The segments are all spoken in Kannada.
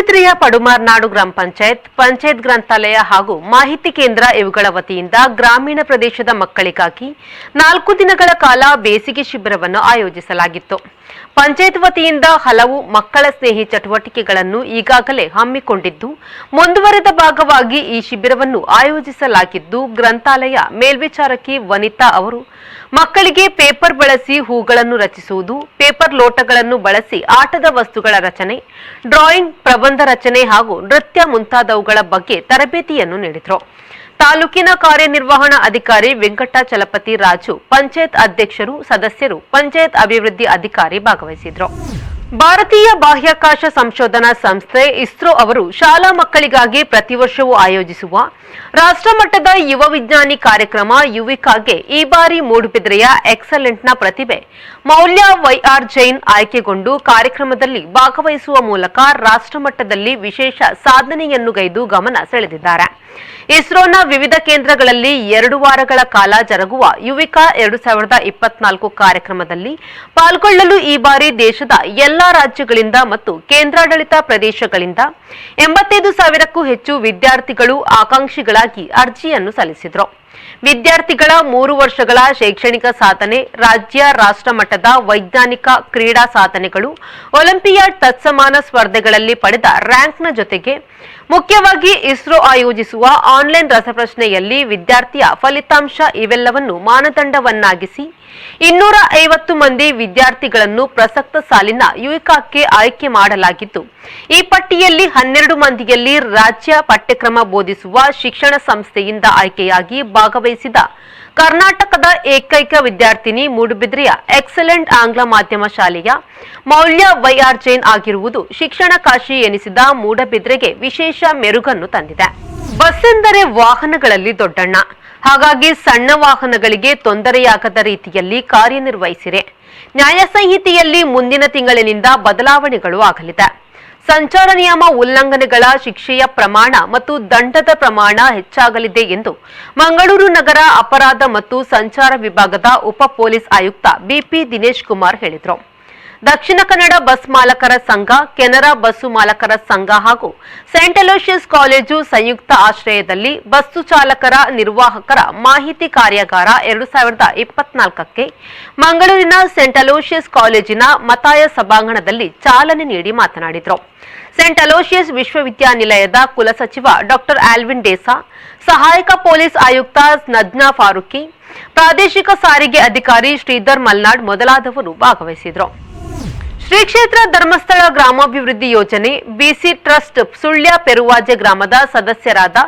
ಮೂಡುಬಿದ್ರೆಯ ಪಡುಮಾರ್ನಾಡು ಗ್ರಾಮ ಪಂಚಾಯತ್ ಪಂಚಾಯತ್ ಗ್ರಂಥಾಲಯ ಹಾಗೂ ಮಾಹಿತಿ ಕೇಂದ್ರ ಇವುಗಳ ವತಿಯಿಂದ ಗ್ರಾಮೀಣ ಪ್ರದೇಶದ ಮಕ್ಕಳಿಗಾಗಿ ನಾಲ್ಕು ದಿನಗಳ ಕಾಲ ಬೇಸಿಗೆ ಶಿಬಿರವನ್ನು ಆಯೋಜಿಸಲಾಗಿತ್ತು. ಪಂಚಾಯತ್ ವತಿಯಿಂದ ಹಲವು ಮಕ್ಕಳ ಸ್ನೇಹಿ ಚಟುವಟಿಕೆಗಳನ್ನು ಈಗಾಗಲೇ ಹಮ್ಮಿಕೊಂಡಿದ್ದು, ಮುಂದುವರೆದ ಭಾಗವಾಗಿ ಈ ಶಿಬಿರವನ್ನು ಆಯೋಜಿಸಲಾಗಿದ್ದು, ಗ್ರಂಥಾಲಯ ಮೇಲ್ವಿಚಾರಕಿ ವನಿತಾ ಅವರು ಮಕ್ಕಳಿಗೆ ಪೇಪರ್ ಬಳಸಿ ಹೂಗಳನ್ನು ರಚಿಸುವುದು, ಪೇಪರ್ ಲೋಟಗಳನ್ನು ಬಳಸಿ ಆಟದ ವಸ್ತುಗಳ ರಚನೆ, ಡ್ರಾಯಿಂಗ್, ಪ್ರಬಂಧ ರಚನೆ ಹಾಗೂ ನೃತ್ಯ ಮುಂತಾದವುಗಳ ಬಗ್ಗೆ ತರಬೇತಿಯನ್ನು ನೀಡಿದರು. ತಾಲೂಕಿನ ಕಾರ್ಯನಿರ್ವಹಣಾ ಅಧಿಕಾರಿ ವೆಂಕಟಾಚಲಪತಿ ರಾಜು, ಪಂಚಾಯತ್ ಅಧ್ಯಕ್ಷರು, ಸದಸ್ಯರು, ಪಂಚಾಯತ್ ಅಭಿವೃದ್ಧಿ ಅಧಿಕಾರಿ ಭಾಗವಹಿಸಿದ್ರು. ಭಾರತೀಯ ಬಾಹ್ಯಾಕಾಶ ಸಂಶೋಧನಾ ಸಂಸ್ಥೆ ಇಸ್ರೋ ಅವರು ಶಾಲಾ ಮಕ್ಕಳಿಗಾಗಿ ಪ್ರತಿ ವರ್ಷವೂ ಆಯೋಜಿಸುವ ರಾಷ್ಟ್ರಮಟ್ಟದ ಯುವ ವಿಜ್ಞಾನಿ ಕಾರ್ಯಕ್ರಮ ಯುವಿಕಾಗೆ ಈ ಬಾರಿ ಮೂಡುಬಿದ್ರೆಯ ಎಕ್ಸಲೆಂಟ್ನ ಪ್ರತಿಭೆ. ಮೌಲ್ಯ ವೈಆರ್ ಜೈನ್ ಆಯ್ಕೆಗೊಂಡು ಕಾರ್ಯಕ್ರಮದಲ್ಲಿ ಭಾಗವಹಿಸುವ ಮೂಲಕ ರಾಷ್ಟ್ರಮಟ್ಟದಲ್ಲಿ ವಿಶೇಷ ಸಾಧನೆಯನ್ನು ಗೈದು ಗಮನ ಸೆಳೆದಿದ್ದಾರೆ. ಇಸ್ರೋನ ವಿವಿಧ ಕೇಂದ್ರಗಳಲ್ಲಿ ಎರಡು ವಾರಗಳ ಕಾಲ ಜರುಗುವ ಯುವಿಕಾ ಎರಡು ಸಾವಿರದ ಇಪ್ಪತ್ನಾಲ್ಕು ಕಾರ್ಯಕ್ರಮದಲ್ಲಿ ಪಾಲ್ಗೊಳ್ಳಲು ಈ ಬಾರಿ ದೇಶದ ಎಲ್ಲಾ ರಾಜ್ಯಗಳಿಂದ ಮತ್ತು ಕೇಂದ್ರಾಡಳಿತ ಪ್ರದೇಶಗಳಿಂದ ಎಂಬತ್ತೈದು ಸಾವಿರಕ್ಕೂ ಹೆಚ್ಚು ವಿದ್ಯಾರ್ಥಿಗಳು ಆಕಾಂಕ್ಷಿಗಳಾಗಿ ಅರ್ಜಿಯನ್ನು ಸಲ್ಲಿಸಿದರು. ವಿದ್ಯಾರ್ಥಿಗಳ ಮೂರು ವರ್ಷಗಳ ಶೈಕ್ಷಣಿಕ ಸಾಧನೆ, ರಾಜ್ಯ ರಾಷ್ಟ್ರ ಮಟ್ಟದ ವೈಜ್ಞಾನಿಕ ಕ್ರೀಡಾ ಸಾಧನೆಗಳು ಒಲಿಂಪಿಯಾಡ್ ತತ್ಸಮಾನ ಸ್ಪರ್ಧೆಗಳಲ್ಲಿ ಪಡೆದ ರ್ಯಾಂಕ್ನ ಜೊತೆಗೆ ಮುಖ್ಯವಾಗಿ ಇಸ್ರೋ ಆಯೋಜಿಸುವ ಆನ್ಲೈನ್ ರಸಪ್ರಶ್ನೆಯಲ್ಲಿ ವಿದ್ಯಾರ್ಥಿಯ ಫಲಿತಾಂಶ ಇವೆಲ್ಲವನ್ನು ಮಾನದಂಡವನ್ನಾಗಿಸಿ ಇನ್ನೂರ ಐವತ್ತು ಮಂದಿ ವಿದ್ಯಾರ್ಥಿಗಳನ್ನು ಪ್ರಸಕ್ತ ಸಾಲಿನ ಯುವಿಕಾಕ್ಕೆ ಆಯ್ಕೆ ಮಾಡಲಾಗಿದ್ದು ಈ ಪಟ್ಟಿಯಲ್ಲಿ ಹನ್ನೆರಡು ಮಂದಿಯಲ್ಲಿ ರಾಜ್ಯ ಪಠ್ಯಕ್ರಮ ಬೋಧಿಸುವ ಶಿಕ್ಷಣ ಸಂಸ್ಥೆಯಿಂದ ಆಯ್ಕೆಯಾಗಿ ಭಾಗವಹಿಸಿದ ಕರ್ನಾಟಕದ ಏಕೈಕ ವಿದ್ಯಾರ್ಥಿನಿ ಮೂಡುಬಿದ್ರಿಯ ಎಕ್ಸಲೆಂಟ್ ಆಂಗ್ಲ ಮಾಧ್ಯಮ ಶಾಲೆಯ ಮೌಲ್ಯ ವೈಆರ್ ಜೈನ್ ಆಗಿರುವುದು ಶಿಕ್ಷಣ ಕಾಶಿ ಎನಿಸಿದ ಮೂಡಬಿದ್ರೆಗೆ ವಿಶೇಷ ಮೆರುಗನ್ನು ತಂದಿದೆ. ಬಸ್ ಎಂದರೆ ವಾಹನಗಳಲ್ಲಿ ದೊಡ್ಡಣ್ಣ. ಹಾಗಾಗಿ ಸಣ್ಣ ವಾಹನಗಳಿಗೆ ತೊಂದರೆಯಾಗದ ರೀತಿಯಲ್ಲಿ ಕಾರ್ಯನಿರ್ವಹಿಸಿರೆ ನ್ಯಾಯ ಸಂಹಿತೆಯಲ್ಲಿ ಮುಂದಿನ ತಿಂಗಳಿನಿಂದ ಬದಲಾವಣೆಗಳು ಆಗಲಿದೆ. ಸಂಚಾರ ನಿಯಮ ಉಲ್ಲಂಘನೆಗಳ ಶಿಕ್ಷೆಯ ಪ್ರಮಾಣ ಮತ್ತು ದಂಡದ ಪ್ರಮಾಣ ಹೆಚ್ಚಾಗಲಿದೆ ಎಂದು ಮಂಗಳೂರು ನಗರ ಅಪರಾಧ ಮತ್ತು ಸಂಚಾರ ವಿಭಾಗದ ಉಪ ಪೊಲೀಸ್ ಆಯುಕ್ತ ಬಿಪಿ ದಿನೇಶ್ ಕುಮಾರ್ ಹೇಳಿದರು. ದಕ್ಷಿಣ ಕನ್ನಡ ಬಸ್ ಮಾಲಕರ ಸಂಘ, ಕೆನರಾ ಬಸ್ಸು ಮಾಲಕರ ಸಂಘ ಹಾಗೂ ಸೆಂಟ್ ಅಲೋಷಿಯಸ್ ಕಾಲೇಜು ಸಂಯುಕ್ತ ಆಶ್ರಯದಲ್ಲಿ ಬಸ್ಸು ಚಾಲಕರ ನಿರ್ವಾಹಕರ ಮಾಹಿತಿ ಕಾರ್ಯಾಗಾರ ಎರಡು ಸಾವಿರದ ಇಪ್ಪತ್ನಾಲ್ಕಕ್ಕೆ ಮಂಗಳೂರಿನ ಸೆಂಟ್ ಅಲೋಷಿಯಸ್ ಕಾಲೇಜಿನ ಮತಾಯ ಸಭಾಂಗಣದಲ್ಲಿ ಚಾಲನೆ ನೀಡಿ ಮಾತನಾಡಿದರು. ಸೆಂಟ್ ಅಲೋಷಿಯಸ್ ವಿಶ್ವವಿದ್ಯಾನಿಲಯದ ಕುಲಸಚಿವ ಡಾಕ್ಟರ್ ಆಲ್ವಿನ್ ಡೇಸಾ, ಸಹಾಯಕ ಪೊಲೀಸ್ ಆಯುಕ್ತ ನಜ್ನಾ ಫಾರೂಕಿ, ಪ್ರಾದೇಶಿಕ ಸಾರಿಗೆ ಅಧಿಕಾರಿ ಶ್ರೀಧರ್ ಮಲ್ನಾಡ್ ಮೊದಲಾದವರು ಭಾಗವಹಿಸಿದರು. ಶ್ರೀ ಕ್ಷೇತ್ರ ಧರ್ಮಸ್ಥಳ ಗ್ರಾಮಾಭಿವೃದ್ಧಿ ಯೋಜನೆ, ಬಿಸಿ ಟ್ರಸ್ಟ್ ಸುಳ್ಯ ಪೆರುವಾಜೆ ಗ್ರಾಮದ ಸದಸ್ಯರಾದ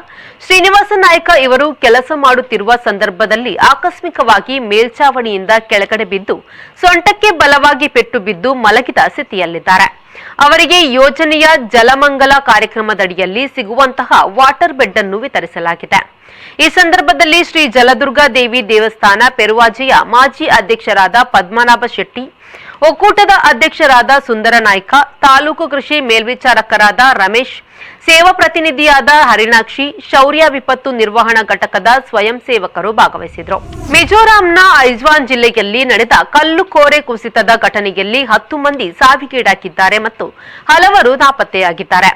ಶ್ರೀನಿವಾಸ ನಾಯ್ಕ ಇವರು ಕೆಲಸ ಮಾಡುತ್ತಿರುವ ಸಂದರ್ಭದಲ್ಲಿ ಆಕಸ್ಮಿಕವಾಗಿ ಮೇಲ್ಚಾವಣಿಯಿಂದ ಕೆಳಗಡೆ ಬಿದ್ದು, ಸೊಂಟಕ್ಕೆ ಬಲವಾಗಿ ಪೆಟ್ಟು ಬಿದ್ದು ಮಲಗಿದ ಸ್ಥಿತಿಯಲ್ಲಿದ್ದಾರೆ. ಅವರಿಗೆ ಯೋಜನೆಯ ಜಲಮಂಗಲ ಕಾರ್ಯಕ್ರಮದಡಿಯಲ್ಲಿ ಸಿಗುವಂತಹ ವಾಟರ್ ಬೆಡ್ ಅನ್ನು ವಿತರಿಸಲಾಗಿದೆ. ಈ ಸಂದರ್ಭದಲ್ಲಿ ಶ್ರೀ ಜಲದುರ್ಗಾ ದೇವಿ ದೇವಸ್ಥಾನ ಪೆರುವಾಜೆಯ ಮಾಜಿ ಅಧ್ಯಕ್ಷರಾದ ಪದ್ಮನಾಭ ಶೆಟ್ಟಿ ಒಕ್ಕೂಟದ ಅಧ್ಯಕ್ಷರಾದ ಸುಂದರ ನಾಯ್ಕ, ತಾಲೂಕು ಕೃಷಿ ಮೇಲ್ವಿಚಾರಕರಾದ ರಮೇಶ್, ಸೇವಾ ಪ್ರತಿನಿಧಿಯಾದ ಹರಿಣಾಕ್ಷಿ, ಶೌರ್ಯ ವಿಪತ್ತು ನಿರ್ವಹಣಾ ಘಟಕದ ಸ್ವಯಂ ಸೇವಕರು ಭಾಗವಹಿಸಿದರು. ಮಿಜೋರಾಂನ ಐಜ್ವಾನ್ ಜಿಲ್ಲೆಯಲ್ಲಿ ನಡೆದ ಕಲ್ಲು ಕೋರೆ ಕುಸಿತದ ಘಟನೆಯಲ್ಲಿ ಹತ್ತು ಮಂದಿ ಸಾವಿಗೀಡಾಗಿದ್ದಾರೆ ಮತ್ತು ಹಲವರು ನಾಪತ್ತೆಯಾಗಿದ್ದಾರೆ.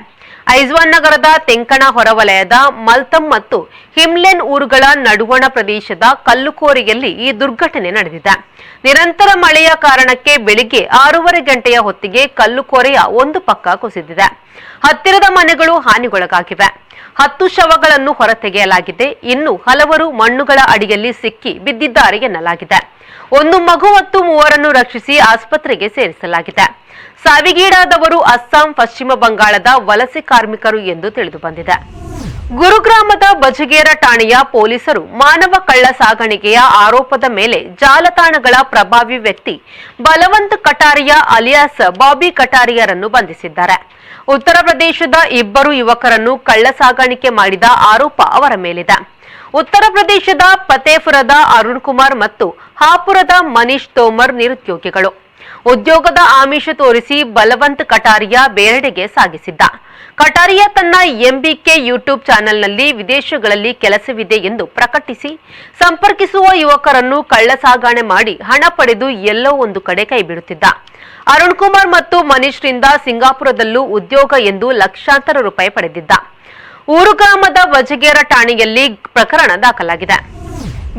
ಐಜ್ವಾನ್ ನಗರದ ತೆಂಕಣ ಹೊರವಲಯದ ಮಲ್ತಮ್ ಮತ್ತು ಹಿಮ್ಲೆನ್ ಊರುಗಳ ನಡುವಣ ಪ್ರದೇಶದ ಕಲ್ಲುಕೋರೆಯಲ್ಲಿ ಈ ದುರ್ಘಟನೆ ನಡೆದಿದೆ. ನಿರಂತರ ಮಳೆಯ ಕಾರಣಕ್ಕೆ ಬೆಳಿಗ್ಗೆ ಆರೂವರೆ ಗಂಟೆಯ ಹೊತ್ತಿಗೆ ಕಲ್ಲುಕೋರೆಯ ಒಂದು ಪಕ್ಕ ಕುಸಿದಿದೆ. ಹತ್ತಿರದ ಮನೆಗಳು ಹಾನಿಗೊಳಗಾಗಿವೆ. ಹತ್ತು ಶವಗಳನ್ನು ಹೊರತೆಗೆಯಲಾಗಿದೆ. ಇನ್ನು ಹಲವರು ಮಣ್ಣುಗಳ ಅಡಿಯಲ್ಲಿ ಸಿಕ್ಕಿ ಬಿದ್ದಿದ್ದಾರೆ ಎನ್ನಲಾಗಿದೆ. ಒಂದು ಮಗು ಮತ್ತು ಮೂವರನ್ನು ರಕ್ಷಿಸಿ ಆಸ್ಪತ್ರೆಗೆ ಸೇರಿಸಲಾಗಿದೆ. ಸಾವಿಗೀಡಾದವರು ಅಸ್ಸಾಂ, ಪಶ್ಚಿಮ ಬಂಗಾಳದ ವಲಸೆ ಕಾರ್ಮಿಕರು ಎಂದು ತಿಳಿದು ಬಂದಿದೆ. ಗುರುಗ್ರಾಮದ ಬಜಗೇರ ಠಾಣೆಯ ಪೊಲೀಸರು ಮಾನವ ಕಳ್ಳ ಸಾಗಣಿಕೆಯ ಆರೋಪದ ಮೇಲೆ ಜಾಲತಾಣಗಳ ಪ್ರಭಾವಿ ವ್ಯಕ್ತಿ ಬಲವಂತ್ ಕಟಾರಿಯ ಅಲಿಯಾಸ್ ಬಾಬಿ ಕಟಾರಿಯರನ್ನು ಬಂಧಿಸಿದ್ದಾರೆ. ಉತ್ತರ ಪ್ರದೇಶದ ಇಬ್ಬರು ಯುವಕರನ್ನು ಕಳ್ಳ ಸಾಗಾಣಿಕೆ ಮಾಡಿದ ಆರೋಪ ಅವರ ಮೇಲಿದೆ. ಉತ್ತರ ಪ್ರದೇಶದ ಫತೇಪುರದ ಅರುಣ್ ಕುಮಾರ್ ಮತ್ತು ಹಾಪುರದ ಮನೀಶ್ ತೋಮರ್ ನಿರುದ್ಯೋಗಿಗಳು. ಉದ್ಯೋಗದ ಆಮಿಷ ತೋರಿಸಿ ಬಲವಂತ್ ಕಟಾರಿಯಾ ಬೇರೆಡೆಗೆ ಸಾಗಿಸಿದ್ದ. ಕಟಾರಿಯಾ ತನ್ನ ಎಂಬಿಕೆ ಯೂಟ್ಯೂಬ್ ಚಾನೆಲ್ನಲ್ಲಿ ವಿದೇಶಗಳಲ್ಲಿ ಕೆಲಸವಿದೆ ಎಂದು ಪ್ರಕಟಿಸಿ, ಸಂಪರ್ಕಿಸುವ ಯುವಕರನ್ನು ಕಳ್ಳ ಸಾಗಾಣೆ ಮಾಡಿ ಹಣ ಪಡೆದು ಎಲ್ಲೋ ಒಂದು ಕಡೆ ಕೈಬಿಡುತ್ತಿದ್ದ. ಅರುಣ್ ಕುಮಾರ್ ಮತ್ತು ಮನೀಶ್ ರಿಂದ ಸಿಂಗಾಪುರದಲ್ಲೂ ಉದ್ಯೋಗ ಎಂದು ಲಕ್ಷಾಂತರ ರೂಪಾಯಿ ಪಡೆದಿದ್ದ. ಊರು ಗ್ರಾಮದ ವಜಗೇರ ಠಾಣೆಯಲ್ಲಿ ಪ್ರಕರಣ ದಾಖಲಾಗಿದೆ.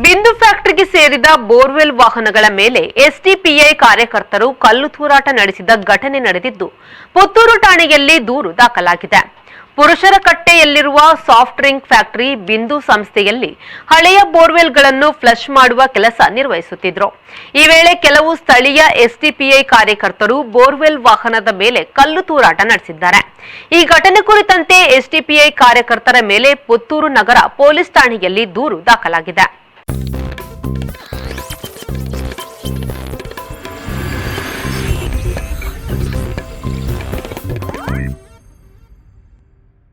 ಬಿಂದು ಫ್ಯಾಕ್ಟರಿಗೆ ಸೇರಿದ ಬೋರ್ವೆಲ್ ವಾಹನಗಳ ಮೇಲೆ ಎಸ್ಡಿಪಿಐ ಕಾರ್ಯಕರ್ತರು ಕಲ್ಲು ತೂರಾಟ ನಡೆಸಿದ ಘಟನೆ ನಡೆದಿದ್ದು, ಪುತ್ತೂರು ಠಾಣೆಯಲ್ಲಿ ದೂರು ದಾಖಲಾಗಿದೆ. ಪುರುಷರ ಕಟ್ಟೆಯಲ್ಲಿರುವ ಸಾಫ್ಟ್ ಡ್ರಿಂಕ್ ಫ್ಯಾಕ್ಟರಿ ಬಿಂದು ಸಂಸ್ಥೆಯಲ್ಲಿ ಹಳೆಯ ಬೋರ್ವೆಲ್ಗಳನ್ನು ಫ್ಲಶ್ ಮಾಡುವ ಕೆಲಸ ನಿರ್ವಹಿಸುತ್ತಿದ್ರು. ಈ ವೇಳೆ ಕೆಲವು ಸ್ಥಳೀಯ ಎಸ್ಡಿಪಿಐ ಕಾರ್ಯಕರ್ತರು ಬೋರ್ವೆಲ್ ವಾಹನದ ಮೇಲೆ ಕಲ್ಲು ತೂರಾಟ ನಡೆಸಿದ್ದಾರೆ. ಈ ಘಟನೆ ಕುರಿತಂತೆ ಎಸ್ಡಿಪಿಐ ಕಾರ್ಯಕರ್ತರ ಮೇಲೆ ಪುತ್ತೂರು ನಗರ ಪೊಲೀಸ್ ಠಾಣೆಯಲ್ಲಿ ದೂರು ದಾಖಲಾಗಿದೆ.